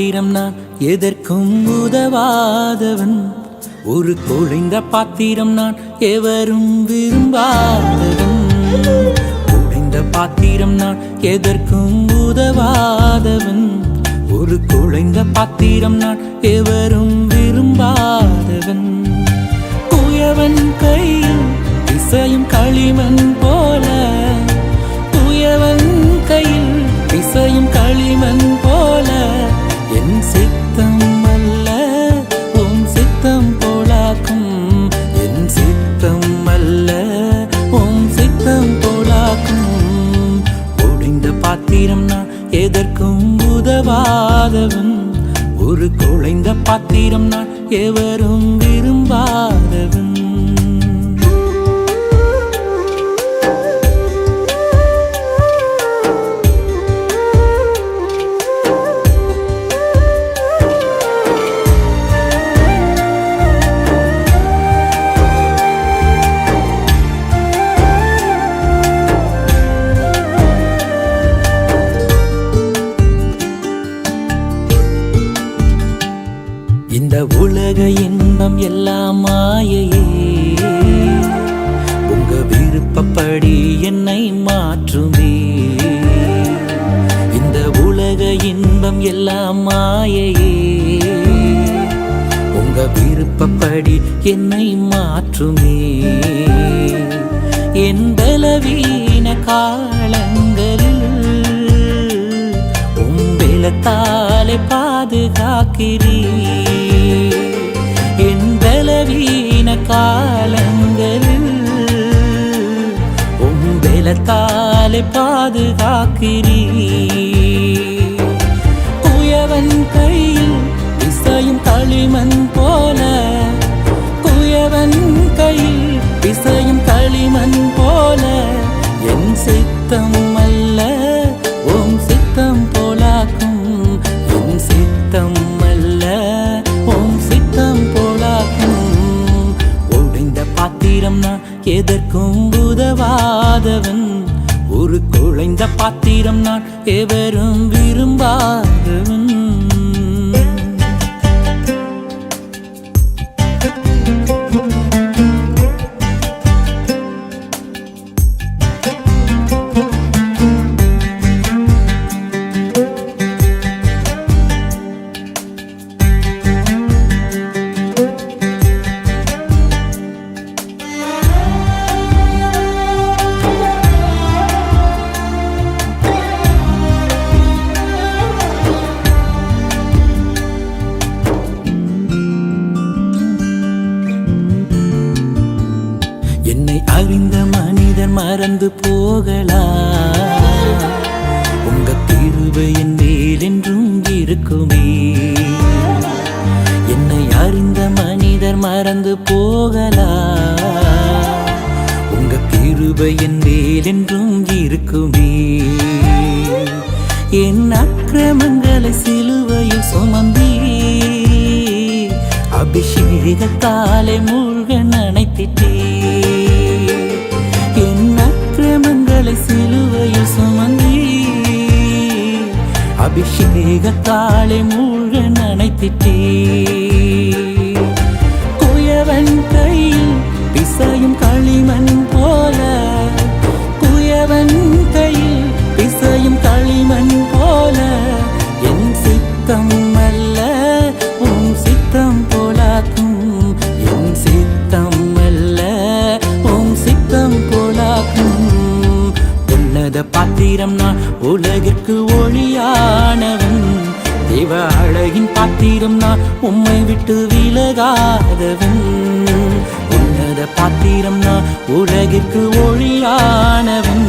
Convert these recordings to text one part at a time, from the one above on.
பாத்திரம் நான் எதற்கும் உதவாதவன். ஒரு குழைந்த பாத்திரம் நான் எவரும் விரும்பாதவன். குழைந்த பாத்திரம் நான் எதற்கும் உதவாதவன். ஒரு குழைந்த பாத்திரம் நான் எவரும் விரும்பாதவன். குயவன் கையில் இசையும் களிமண் போல. குயவன் கையில் இசையும் களிமண் போல. எதற்கும் உதவாதவன். ஒரு குழைந்த பாத்திரம் நான் எவரும் விரும்பாதவன். விருப்பப்படி என்னை மாற்றுமே. இந்த உலக இன்பம் எல்லாம் மாயையே. உங்க விருப்பப்படி என்னை மாற்றுமே. என் பலவீன காலங்களில் உம்பிலத்தாலே பாதுகாக்கிறீ என் பலவீன காலங்களில் உம்பிலத்தாலே பாதுகாக்கிறீ குயவன் கையில் இசையும் களிமண் உதவாதவன் ஒரு குழைந்த பாத்திரம் நான் எவரும் விரும்பாதவன். அறிந்த மனிதன் மறந்து போகலாம் உங்க தீர்வு என் மேல் என்றும் இருக்குமே. என்னை அறிந்த மனிதர் மறந்து போகலா? உங்க கிருபை என் மேல் என்றும் இருக்குமே. என் அக்கிரமங்களை சிலுவையில் சுமந்தீ அபிஷேகத்தாலே மூழ்க நினைத்திட்டே அபிஷேகத்தாலே மூழ்க நினைத்திட்டே உன்னத பாத்திரம் நான் உலகிற்கு ஒளியானவன். தேவ அழகின் பாத்திரம் நான் உம்மை விட்டு விலகாதவன். உன்னத பாத்திரம் நான் உலகிற்கு ஒளியானவன்.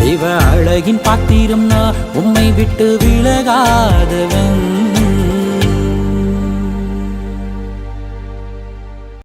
தேவ அழகின் பாத்திரம் நான் உம்மை விட்டு விலகாதவன்.